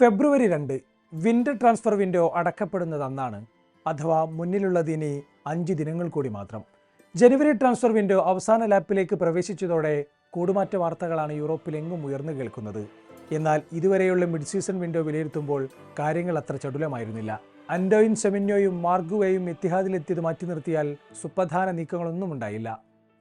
ഫെബ്രുവരി രണ്ട് winter transfer window അടക്കപ്പെടുന്നത് അന്നാണ്. അഥവാ മുന്നിലുള്ളതിനി അഞ്ച് ദിനങ്ങൾ കൂടി മാത്രം. ജനുവരി ട്രാൻസ്ഫർ വിൻഡോ അവസാന ലാപ്പിലേക്ക് പ്രവേശിച്ചതോടെ കൂടുമാറ്റ വാർത്തകളാണ് യൂറോപ്പിലെങ്ങും ഉയർന്നു കേൾക്കുന്നത്. എന്നാൽ ഇതുവരെയുള്ള മിഡ് സീസൺ വിൻഡോ വിലയിരുത്തുമ്പോൾ കാര്യങ്ങൾ അത്ര ചടുലമായിരുന്നില്ല. അൻഡോയും സെമിന്യോയും മാർഗുവേയും എത്തിഹാദിലെത്തിയത് മാറ്റി നിർത്തിയാൽ സുപ്രധാന നീക്കങ്ങളൊന്നും ഉണ്ടായില്ല.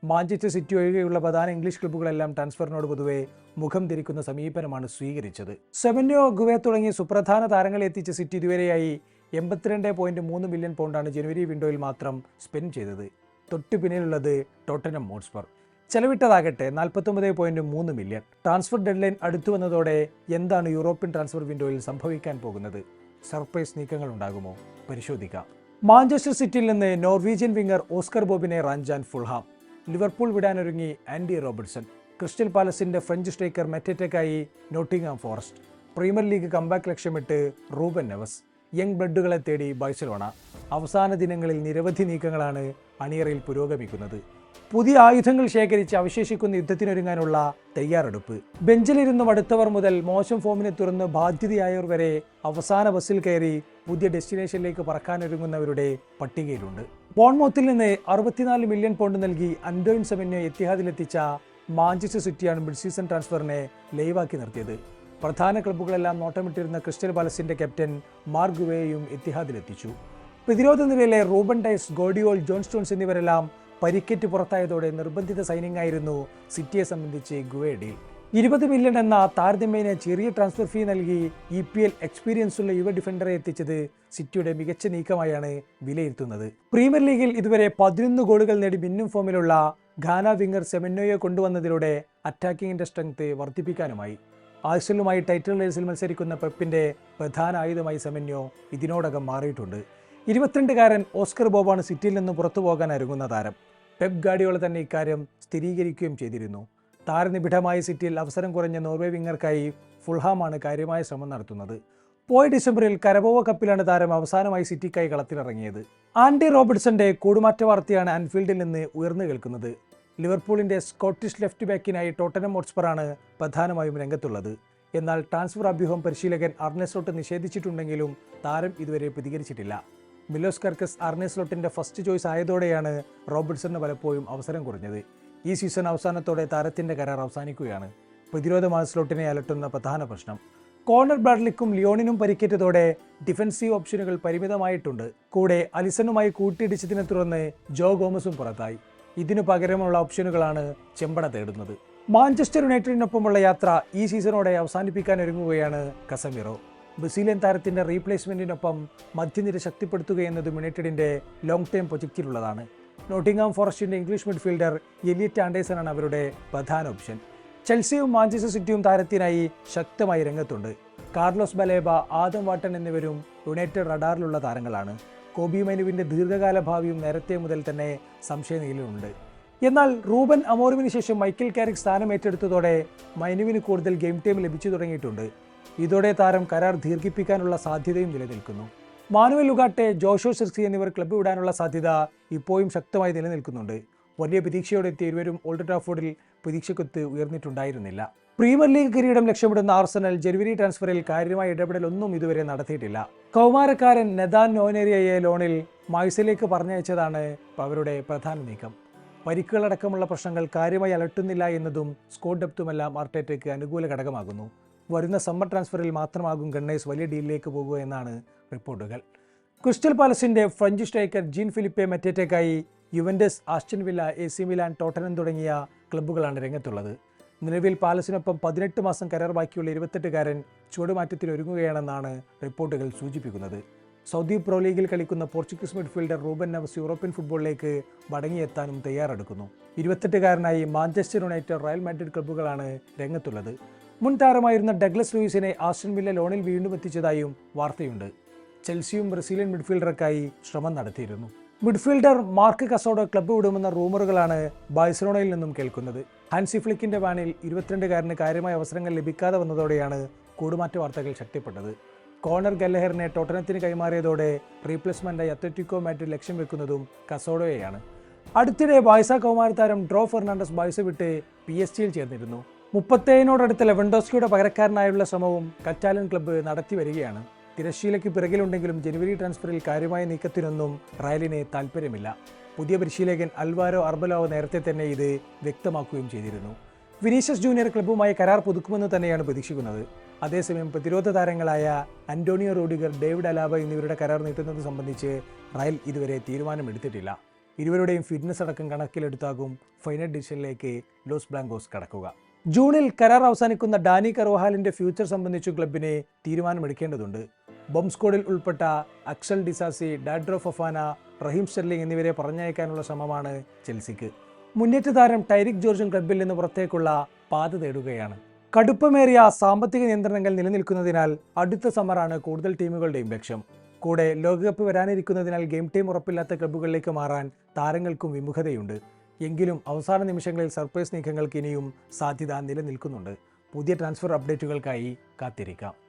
മാഞ്ചസ്റ്റർ സിറ്റി ഒഴികെയുള്ള പ്രധാന ഇംഗ്ലീഷ് ക്ലബ്ബുകളെല്ലാം ട്രാൻസ്ഫറിനോട് പൊതുവെ മുഖം തിരിക്കുന്ന സമീപനമാണ് സ്വീകരിച്ചത്. സെവന്യോ ഗുവെ തുടങ്ങിയ സുപ്രധാന താരങ്ങളെ എത്തിച്ച സിറ്റി ഇതുവരെയായി എൺപത്തിരണ്ട് പോയിന്റ് മൂന്ന് മില്യൺ പൗണ്ടാണ് ജനുവരി വിൻഡോയിൽ മാത്രം സ്പെൻഡ് ചെയ്തത്. തൊട്ടു പിന്നിലുള്ളത് ടോട്ടനം മോൺസ്പർ. ചെലവിട്ടതാകട്ടെ നാൽപ്പത്തൊമ്പത് പോയിന്റ് മൂന്ന് മില്യൺ. ട്രാൻസ്ഫർ ഡെഡ് ലൈൻ അടുത്തു വന്നതോടെ എന്താണ് യൂറോപ്യൻ ട്രാൻസ്ഫർ വിൻഡോയിൽ സംഭവിക്കാൻ പോകുന്നത്? സർപ്രൈസ് നീക്കങ്ങൾ ഉണ്ടാകുമോ? പരിശോധിക്കാം. മാഞ്ചസ്റ്റർ സിറ്റിയിൽ നിന്ന് നോർവീജിയൻ വിംഗർ ഓസ്കർ ബോബിനെ റാഞ്ചാൻ ഫുൾഹാം. ലിവർപൂൾ വിടാനൊരുങ്ങി ആൻഡി റോബർട്ട്സൺ. ക്രിസ്റ്റൽ പാലസിന്റെ French striker മെറ്ററ്റയ്ക്കായി Nottingham Forest. Premier League comeback ലക്ഷ്യമിട്ട് റൂബൻ നെവസ്. യങ് ബ്ലഡുകളെ തേടി ബാഴ്സലോണ. അവസാന ദിനങ്ങളിൽ നിരവധി നീക്കങ്ങളാണ് അണിയറയിൽ പുരോഗമിക്കുന്നത്. പുതിയ ആയുധങ്ങൾ ശേഖരിച്ച് അവശേഷിക്കുന്ന യുദ്ധത്തിനൊരുങ്ങാനുള്ള തയ്യാറെടുപ്പ്. ബെഞ്ചിലിരുന്ന് അടുത്തവർ മുതൽ മോശം ഫോമിനെ തുറന്ന് ബാധ്യതയായവർ വരെ അവസാന ബസ്സിൽ കയറി പുതിയ ഡെസ്റ്റിനേഷനിലേക്ക് പറക്കാനൊരുങ്ങുന്നവരുടെ പട്ടികയിലുണ്ട്. ബോൺമോത്തിൽ നിന്ന് അറുപത്തിനാല് മില്യൺ പൗണ്ട് നൽകി അൻഡോയിൻ സെവന്യെ എത്തിഹാദിലെത്തിച്ച മാഞ്ചസ്റ്റർ സിറ്റിയാണ് മിഡ് സീസൺ ട്രാൻസ്ഫറിനെ ലൈവാക്കി നിർത്തിയത്. പ്രധാന ക്ലബ്ബുകളെല്ലാം നോട്ടമിട്ടിരുന്ന ക്രിസ്റ്റൽ പാലസിന്റെ ക്യാപ്റ്റൻ മാർഗുവേയും എത്തിഹാദിലെത്തിച്ചു പ്രതിരോധ നിരയിലെ Ruben Dias Gvardiol John Stones എന്നിവരെല്ലാം പരിക്കേറ്റ് പുറത്തായതോടെ നിർബന്ധിത സൈനിങ് ആയിരുന്നു സിറ്റിയെ സംബന്ധിച്ച് ഗുവേ ഡീൽ. ഇരുപത് മില്യൺ എന്ന താരതമ്യേന ചെറിയ ട്രാൻസ്ഫർ ഫീ നൽകി ഇ പി എൽ എക്സ്പീരിയൻസ് ഉള്ള യുവ ഡിഫൻഡറെ എത്തിച്ചത് സിറ്റിയുടെ മികച്ച നീക്കമായാണ് വിലയിരുത്തുന്നത്. പ്രീമിയർ ലീഗിൽ ഇതുവരെ പതിനൊന്ന് ഗോളുകൾ നേടി മിന്നും ഫോമിലുള്ള ഘാന വിംഗർ സെമന്നോയെ കൊണ്ടുവന്നതിലൂടെ അറ്റാക്കിങ്ങിന്റെ സ്ട്രെങ്ത് വർദ്ധിപ്പിക്കാനുമായി. ആഴ്സലുമായി ടൈറ്റിൽ റേസിൽ മത്സരിക്കുന്ന പെപ്പിന്റെ പ്രധാന ആയുധമായി സെമന്യോ ഇതിനോടകം മാറിയിട്ടുണ്ട്. ഇരുപത്തിരണ്ടുകാരൻ ഓസ്കർ ബോബാണ് സിറ്റിയിൽ നിന്ന് പുറത്തു പോകാൻ ഒരുങ്ങുന്ന താരം. പെപ്പ് ഗാഡിയോള തന്നെ ഇക്കാര്യം സ്ഥിരീകരിക്കുകയും ചെയ്തിരുന്നു. താരനിബിഡമായ സിറ്റിയിൽ അവസരം കുറഞ്ഞ നോർവേ വിങ്ങർക്കായി ഫുൾഹാമാണ് കാര്യമായ ശ്രമം നടത്തുന്നത്. പോയ ഡിസംബറിൽ കരബോവ കപ്പിലാണ് താരം അവസാനമായി സിറ്റിക്കായി കളത്തിലിറങ്ങിയത്. ആൻഡി റോബർട്ട്സന്റെ കൂടുമാറ്റ വാർത്തയാണ് ആൻഫീൽഡിൽ നിന്ന് ഉയർന്നു കേൾക്കുന്നത്. ലിവർപൂളിന്റെ സ്കോട്ടിഷ് ലെഫ്റ്റ് ബാക്കിനായി ടോട്ടനം ഹോട്ട്സ്പറാണ് പ്രധാനമായും രംഗത്തുള്ളത്. എന്നാൽ ട്രാൻസ്ഫർ അഭ്യൂഹം പരിശീലകൻ അർണസ്ലോട്ട് നിഷേധിച്ചിട്ടുണ്ടെങ്കിലും താരം ഇതുവരെ പ്രതികരിച്ചിട്ടില്ല. മിലോസ് കർക്കസ് അർണസ്ലോട്ടിന്റെ ഫസ്റ്റ് ചോയ്സ് ആയതോടെയാണ് റോബർട്ട്സന് പലപ്പോഴും അവസരം കുറഞ്ഞത്. ഈ സീസൺ അവസാനത്തോടെ താരത്തിന്റെ കരാർ അവസാനിക്കുകയാണ്. പ്രതിരോധ മാസ്ലോട്ടിനെ അലട്ടുന്ന പ്രധാന പ്രശ്നം. കോർണർ ബ്രാഡ്ലിക്കും ലിയോണിനും പരിക്കേറ്റതോടെ ഡിഫൻസീവ് ഓപ്ഷനുകൾ പരിമിതമായിട്ടുണ്ട്. കൂടെ അലിസണുമായി കൂട്ടിയിടിച്ചതിനെ തുടർന്ന് ജോ ഗോമസും പുറത്തായി. ഇതിനു പകരമുള്ള ഓപ്ഷനുകളാണ് ചെമ്പട തേടുന്നത്. മാഞ്ചസ്റ്റർ യുണൈറ്റഡിനൊപ്പമുള്ള യാത്ര ഈ സീസണോടെ അവസാനിപ്പിക്കാൻ ഒരുങ്ങുകയാണ് കസമിറോ. ബ്രസീലിയൻ താരത്തിന്റെ റീപ്ലേസ്മെന്റിനൊപ്പം മധ്യനിര ശക്തിപ്പെടുത്തുകയെന്നത് യുണൈറ്റഡിന്റെ ലോങ് ടേം പ്രൊജക്റ്റിലുള്ളതാണ്. നോട്ടിംഗാം ഫോറസ്റ്റിന്റെ ഇംഗ്ലീഷ് മിഡ്ഫീൽഡർ എലിയറ്റ് ആൻഡേഴ്സൺ ആണ് അവരുടെ പ്രധാന ഓപ്ഷൻ. ചെൽസിയും മാഞ്ചസ്റ്റർ സിറ്റിയും താരത്തിനായി ശക്തമായി രംഗത്തുണ്ട്. കാർലോസ് ബലേബ ആദം വാട്ടൺ എന്നിവരും യുണൈറ്റഡ് റഡാറിലുള്ള താരങ്ങളാണ്. കോബി മെനുവിന്റെ ദീർഘകാല ഭാവിയും നേരത്തെ മുതൽ തന്നെ സംശയനീലുണ്ട് എന്നാൽ റൂബൻ അമോറുവിന് ശേഷം മൈക്കിൾ കാരിക് സ്ഥാനം ഏറ്റെടുത്തതോടെ മൈനുവിന് കൂടുതൽ ഗെയിം ടൈം ലഭിച്ചു തുടങ്ങിയിട്ടുണ്ട്. ഇതോടെ താരം കരാർ ദീർഘിപ്പിക്കാനുള്ള സാധ്യതയും നിലനിൽക്കുന്നു. മാനുവൽ ലുഗാട്ടെ ജോഷോ സിർസി എന്നിവർ ക്ലബ്ബ് വിടാനുള്ള സാധ്യത ഇപ്പോഴും ശക്തമായി നിലനിൽക്കുന്നുണ്ട്. വലിയ പ്രതീക്ഷയോടെ എത്തിയ ഇരുവരും ഓൾഡ് ട്രാഫോർഡിൽ പ്രതീക്ഷക്കൊത്ത് ഉയർന്നിട്ടുണ്ടായിരുന്നില്ല. പ്രീമിയർ ലീഗ് കിരീടം ലക്ഷ്യമിടുന്ന ആർസണൽ ജനുവരി ട്രാൻസ്ഫറിൽ കാര്യമായ ഇടപെടലൊന്നും ഇതുവരെ നടത്തിയിട്ടില്ല. കൗമാരക്കാരൻ നെതാൻ നോനേരിയയെ ലോണിൽ മൈസിലേക്ക് പറഞ്ഞയച്ചതാണ് അവരുടെ പ്രധാന നീക്കം. പരിക്കുകളടക്കമുള്ള പ്രശ്നങ്ങൾ കാര്യമായി അലട്ടുന്നില്ല എന്നതും സ്കോഡ് ഡെപ്തുമെല്ലാം ആർട്ടേറ്റയ്ക്ക് അനുകൂല ഘടകമാകുന്നു. വരുന്ന സമ്മർ ട്രാൻസ്ഫറിൽ മാത്രമാകും ഗണ്ണേഴ്സ് വലിയ ഡീലിലേക്ക് പോകുക എന്നാണ് റിപ്പോർട്ടുകൾ. ക്രിസ്റ്റൽ പാലസിന്റെ French striker Jean Philippe മെറ്റേറ്റയ്ക്കായി Juventus Aston Villa A C Milan Tottenham തുടങ്ങിയ ക്ലബ്ബുകളാണ് രംഗത്തുള്ളത്. നിലവിൽ പാലസിനൊപ്പം പതിനെട്ട് മാസം കരാർ ബാക്കിയുള്ള ഇരുപത്തെട്ടുകാരൻ ചുവടുമാറ്റത്തിൽ ഒരുങ്ങുകയാണെന്നാണ് റിപ്പോർട്ടുകൾ സൂചിപ്പിക്കുന്നത്. സൗദി പ്രോ ലീഗിൽ കളിക്കുന്ന Portuguese midfielder Ruben Neves European ഫുട്ബോളിലേക്ക് മടങ്ങിയെത്താനും തയ്യാറെടുക്കുന്നു. ഇരുപത്തെട്ടുകാരനായി മാഞ്ചസ്റ്റർ യുണൈറ്റഡ് റയൽ മാഡ്രിഡ് ക്ലബ്ബുകളാണ് രംഗത്തുള്ളത്. മുൻ താരമായിരുന്ന ഡഗ്ലസ് ലൂയിസിനെ ആസ്റ്റൺ വില്ല ലോണിൽ വീണ്ടും എത്തിച്ചതായും വാർത്തയുണ്ട്. ചെൽസിയും ബ്രസീലിയൻ മിഡ്ഫീൽഡർക്കായി ശ്രമം നടത്തിയിരുന്നു. മിഡ്ഫീൽഡർ മാർക്ക് കസോഡോ ക്ലബ്ബ് വിടുമെന്ന റൂമറുകളാണ് ബാഴ്സലോണയിൽ നിന്നും കേൾക്കുന്നത്. ഹാൻസി ഫ്ലിക്കിന്റെ വാനിൽ ഇരുപത്തിരണ്ടുകാരന് കാര്യമായ അവസരങ്ങൾ ലഭിക്കാതെ വന്നതോടെയാണ് കൂടുമാറ്റ വാർത്തകൾ ശക്തിപ്പെട്ടത്. കോണർ ഗല്ലഹറിനെ ടോട്ടനത്തിന് കൈമാറിയതോടെ റീപ്ലേസ്മെന്റായി അത്ലറ്റിക്കോ മാഡ്രിഡ് ലക്ഷ്യം വെക്കുന്നതും കസോഡോയെയാണ്. അടുത്തിടെ ബായ്സ കൗമാര താരം ഡ്രോ ഫെർണാണ്ടസ് ബായ്സ വിട്ട് പി എസ് ടിയിൽ ചേർന്നിരുന്നു. മുപ്പത്തേഴിനോടടുത്ത ലെവൻഡോസ്കിയുടെ പകരക്കാരനായുള്ള ശ്രമവും കറ്റാലൻ ക്ലബ്ബ് നടത്തി വരികയാണ്. തിരശ്ശീലയ്ക്ക് പിറകിലുണ്ടെങ്കിലും ജനുവരി ട്രാൻസ്ഫറിൽ കാര്യമായ നീക്കത്തിനൊന്നും റയലിന് താൽപ്പര്യമില്ല. പുതിയ പരിശീലകൻ അൽവാരോ അർബലാവോ നേരത്തെ തന്നെ ഇത് വ്യക്തമാക്കുകയും ചെയ്തിരുന്നു. വിനീഷ്യസ് ജൂനിയർ ക്ലബ്ബുമായി കരാർ പുതുക്കുമെന്ന് തന്നെയാണ് പ്രതീക്ഷിക്കുന്നത്. അതേസമയം പ്രതിരോധ താരങ്ങളായ അന്റോണിയോ റോഡിഗർ ഡേവിഡ് അലാബ എന്നിവരുടെ കരാർ നീട്ടുന്നത് സംബന്ധിച്ച് റയൽ ഇതുവരെ തീരുമാനമെടുത്തിട്ടില്ല. ഇരുവരുടെയും ഫിറ്റ്നസ് അടക്കം കണക്കിലെടുത്താകും ഫൈനൽ ഡിസിഷനിലേക്ക് ലോസ് ബ്ലാങ്കോസ് കടക്കുക. ജൂണിൽ കരാർ അവസാനിക്കുന്ന ഡാനി കർവഹാലിന്റെ ഫ്യൂച്ചർ സംബന്ധിച്ചു ക്ലബിനെ തീരുമാനമെടുക്കേണ്ടതുണ്ട്. ബോംബ് സ്ക്വാഡിൽ ഉൾപ്പെട്ട അക്സൽ ഡിസാസി ഡാഡ്രോ ഫഫാന റഹീം സ്റ്റെർലിംഗ് എന്നിവരെ പറഞ്ഞയക്കാനുള്ള ശ്രമമാണ് ചെൽസിക്ക്. മുന്നേറ്റ താരം ടൈരിക് ജോർജും ക്ലബിൽ നിന്ന് പുറത്തേക്കുള്ള പാത തേടുകയാണ്. കടുപ്പമേറിയ സാമ്പത്തിക നിയന്ത്രണങ്ങൾ നിലനിൽക്കുന്നതിനാൽ അടുത്ത സമ്മറാണ് കൂടുതൽ ടീമുകളുടെയും ലക്ഷ്യം. കൂടെ ലോകകപ്പ് വരാനിരിക്കുന്നതിനാൽ ഗെയിം ടീം ഉറപ്പില്ലാത്ത ക്ലബ്ബുകളിലേക്ക് മാറാൻ താരങ്ങൾക്കും വിമുഖതയുണ്ട്. എങ്കിലും അവസാന നിമിഷങ്ങളിൽ സർപ്രൈസ് നീക്കങ്ങൾക്ക് ഇനിയും സാധ്യത നിലനിൽക്കുന്നുണ്ട്. പുതിയ ട്രാൻസ്ഫർ അപ്ഡേറ്റുകൾക്കായി കാത്തിരിക്കാം.